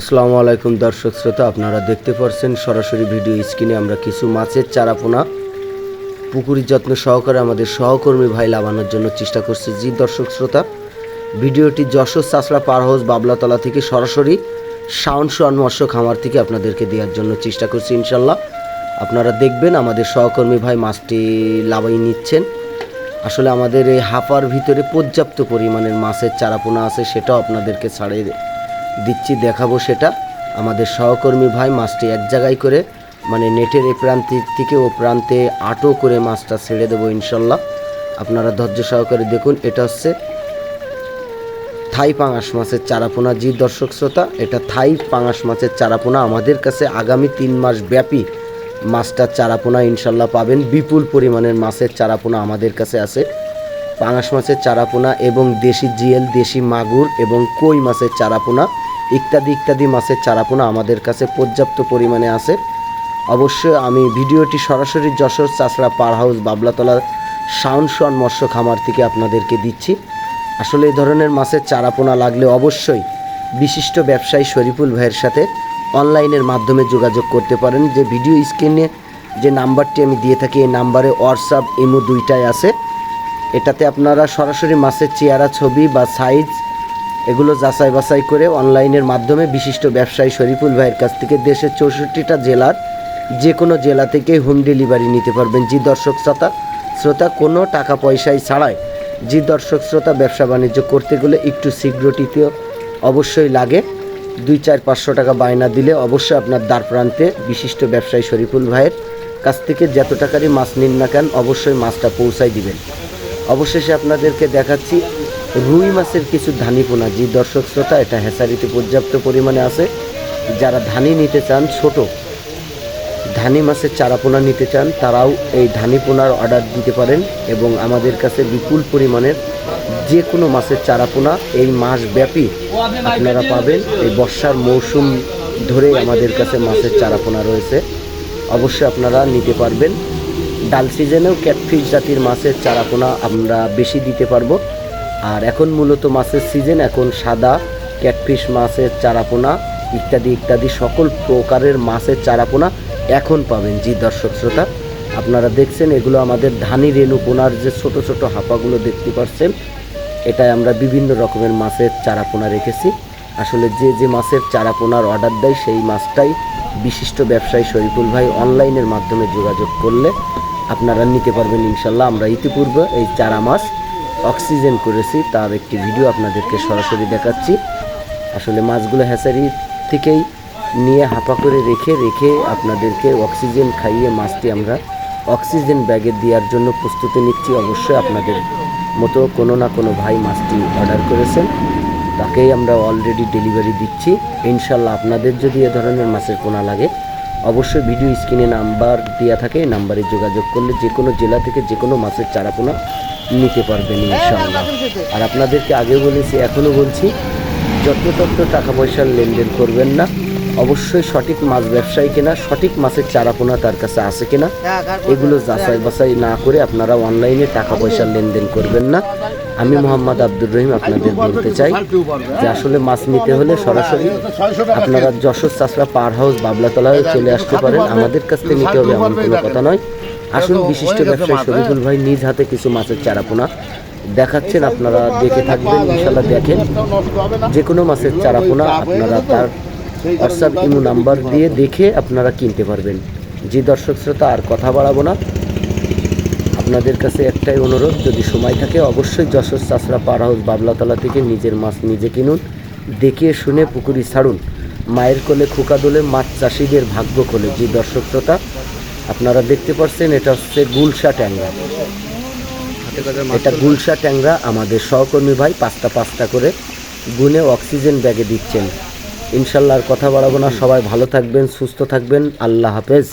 আসসালামু আলাইকুম দর্শক শ্রোতা, আপনারা দেখতে পাচ্ছেন সরাসরি ভিডিও স্ক্রিনে আমরা কিছু মাছের চারাপোনা। পুকুরির যত্ন সহকারে আমাদের সহকর্মী ভাই লাভানোর জন্য চেষ্টা করছি। জি দর্শক শ্রোতা, ভিডিওটি যশোর চাষড়া পার হাউস বাবলাতলা থেকে সরাসরি সাউন্ড সোয়ান মৎস্য খামার থেকে আপনাদেরকে দেওয়ার জন্য চেষ্টা করছি ইনশাল্লাহ। আপনারা দেখবেন আমাদের সহকর্মী ভাই মাছটি লাভাই নিচ্ছেন। আসলে আমাদের এই হাফার ভিতরে পর্যাপ্ত পরিমাণের মাছের চারাপোনা আছে, সেটাও আপনাদেরকে ছাড়িয়ে দিচ্ছি, দেখাবো সেটা। আমাদের সহকর্মী ভাই মাছটি এক জায়গায় করে মানে নেটের এই প্রান্ত থেকে ও প্রান্তে আটো করে মাছটা ছেড়ে দেবো ইনশাল্লাহ। আপনারা ধৈর্য সহকারে দেখুন, এটা হচ্ছে থাই পাঙাশ মাছের চারাপোনা। জি দর্শক শ্রোতা, এটা থাই পাঙাশ মাছের চারাপোনা। আমাদের কাছে আগামী তিন মাস ব্যাপী মাছটার চারাপোনা ইনশাল্লাহ পাবেন। বিপুল পরিমাণের মাছের চারাপোনা আমাদের কাছে আছে। পাঙাশ মাছের চারাপোনা এবং দেশি জিয়েল দেশি মাগুর এবং কই মাছের চারাপোনা। ইত্যাদি ইত্যাদি মাছের চারাপোনা আমাদের কাছে পর্যাপ্ত পরিমাণে আছে। অবশ্যই আমি ভিডিওটি সরাসরি যশোর চাষড়া পার হাউস বাবলাতলার সাউন্ড শন মৎস্য খামার থেকে আপনাদেরকে দিচ্ছি। আসলে এই ধরনের মাছের চারাপোনা লাগলে অবশ্যই বিশিষ্ট ব্যবসায়ী শরীফুল ভাইয়ের সাথে অনলাইনের মাধ্যমে যোগাযোগ করতে পারেন। যে ভিডিও স্ক্রিনে যে নাম্বারটি আমি দিয়ে থাকি, এই নাম্বারে হোয়াটসঅ্যাপ, ইমো দুইটাই আছে। এটাতে আপনারা সরাসরি মাছের চেহারা, ছবি বা সাইজ এগুলো যাচাই বাছাই করে অনলাইনের মাধ্যমে বিশিষ্ট ব্যবসায়ী শরীফুল ভাইয়ের কাছ থেকে দেশের চৌষট্টিটা জেলার যে কোনো জেলা থেকে হোম ডেলিভারি নিতে পারবেন। জি দর্শক, শ্রোতা শ্রোতা, কোনো টাকা পয়সাই ছাড়াই জি দর্শক, শ্রোতা, ব্যবসা বাণিজ্য করতে গেলে একটু শীঘ্রটিতেও অবশ্যই লাগে। দুই, চার, পাঁচশো টাকা বায়না দিলে অবশ্যই আপনার দ্বার প্রান্তে বিশিষ্ট ব্যবসায়ী শরীফুল ভাইয়ের কাছ থেকে যত টাকারই মাছ নিন না কেন, অবশ্যই মাছটা পৌঁছাই দিবেন। অবশেষে আপনাদেরকে দেখাচ্ছি রুই মাছের কিছু ধানি পোনা যে দর্শক শ্রোতা, এটা হেসারিতে পর্যাপ্ত পরিমাণে আছে। যারা ধানি নিতে চান, ছোট ধানি মাছের চারাপোনা নিতে চান, তারাও এই ধানি পোনার অর্ডার দিতে পারেন এবং আমাদের কাছে বিপুল পরিমাণের যে কোনো মাছের চারাপোনা এই মাস ব্যাপী আপনারা পাবেন। এই বর্ষার মৌসুম ধরে আমাদের কাছে মাছের চারাপোনা রয়েছে। অবশ্যই আপনারা নিতে পারবেন। ডাল সিজনেও ক্যাটফিশ জাতির মাছের চারাপোনা আমরা বেশি দিতে পারব। আর এখন মূলত মাছের সিজন এখন সাদা ক্যাটফিশ মাছের চারাপোনা ইত্যাদি ইত্যাদি সকল প্রকারের মাছের চারাপোনা এখন পাবেন জি দর্শক শ্রোতা। আপনারা দেখছেন এগুলো আমাদের ধানি রেণু পোনার যে ছোট ছোট হাঁপাগুলো দেখতে পাচ্ছেন, এটাই আমরা বিভিন্ন রকমের মাছের চারাপোনা রেখেছি। আসলে যে যে মাছের চারাপোনার অর্ডার দেয়, সেই মাছটাই বিশিষ্ট ব্যবসায়ী শরীফুল ভাই অনলাইনের মাধ্যমে যোগাযোগ করলে আপনারা নিতে পারবেন ইনশাল্লাহ। আমরা ইতিপূর্বে এই চারা মাছ অক্সিজেন করেছি, তার একটি ভিডিও আপনাদেরকে সরাসরি দেখাচ্ছি। আসলে মাছগুলো হ্যাচারি থেকেই নিয়ে হাঁপা করে রেখে রেখে আপনাদেরকে অক্সিজেন খাইয়ে মাছটি আমরা অক্সিজেন ব্যাগে দেওয়ার জন্য প্রস্তুতি নিচ্ছি। অবশ্যই আপনাদের মতো কোনো না কোনো ভাই মাছটি অর্ডার করেছেন, তাকেই আমরা অলরেডি ডেলিভারি দিচ্ছি। ইনশাল্লাহ আপনাদের যদি এ ধরনের মাছের পোনা লাগে অবশ্যই ভিডিও স্ক্রিনে নাম্বার দেওয়া থাকে নাম্বারে যোগাযোগ করলে যে কোনো জেলা থেকে যে কোনো মাছের চারাপোনা নিতে পারবেন ইনশাল্লাহ আর আপনাদেরকে আগেও বলেছি এখনও বলছি যত্রতত্র টাকা পয়সার লেনদেন করবেন না। অবশ্যই সঠিক মাছ ব্যবসায়ী কিনা সঠিক মাছের চারাপোনা তার কাছে আছে কিনা এগুলো যাচাই বাছাই না করে আপনারা অনলাইনে টাকা পয়সার লেনদেন করবেন না। আমি মোহাম্মদ আব্দুর রহিম আপনাদের বলতে চাই যে আসলে মাছ নিতে হলে সরাসরি আপনারা যশোর চাষরা পার হাউস বাবলাতলায় চলে আসতে পারেন। আমাদের কাছ থেকে নিতে হবে এমন কোনো কথা নয়। আসুন বিশিষ্ট ব্যবসায়ী শরীফুল ভাই নিজ হাতে কিছু মাছের চারাপোনা দেখাচ্ছেন আপনারা দেখে থাকবেন ইনশাল্লাহ দেখেন। যে কোনো মাছের চারাপোনা আপনারা তার হোয়াটসঅ্যাপ ইমো নাম্বার দিয়ে দেখে আপনারা কিনতে পারবেন। যে দর্শক শ্রোতা আর কথা বাড়াবো না। আপনাদের কাছে একটাই অনুরোধ যদি সময় থাকে অবশ্যই যশোর চাষরা পার হাউস বাবলাতলা থেকে নিজের মাছ নিজে কিনুন দেখে শুনে পুকুরি ছাড়ুন। মায়ের কোলে খোকা দোলে মাছ চাষিদের ভাগ্য কোলে যে দর্শক শ্রোতা আপনারা দেখতে পাচ্ছেন এটা হচ্ছে গুলশা ট্যাংরা। এটা গুলশা ট্যাংরা আমাদের সহকর্মী ভাই পাঁচটা পাঁচটা করে গুনে অক্সিজেন ব্যাগে দিচ্ছেন। ইনশাল্লাহ আর কথা বাড়াবো না সবাই ভালো থাকবেন সুস্থ থাকবেন আল্লাহ হাফেজ।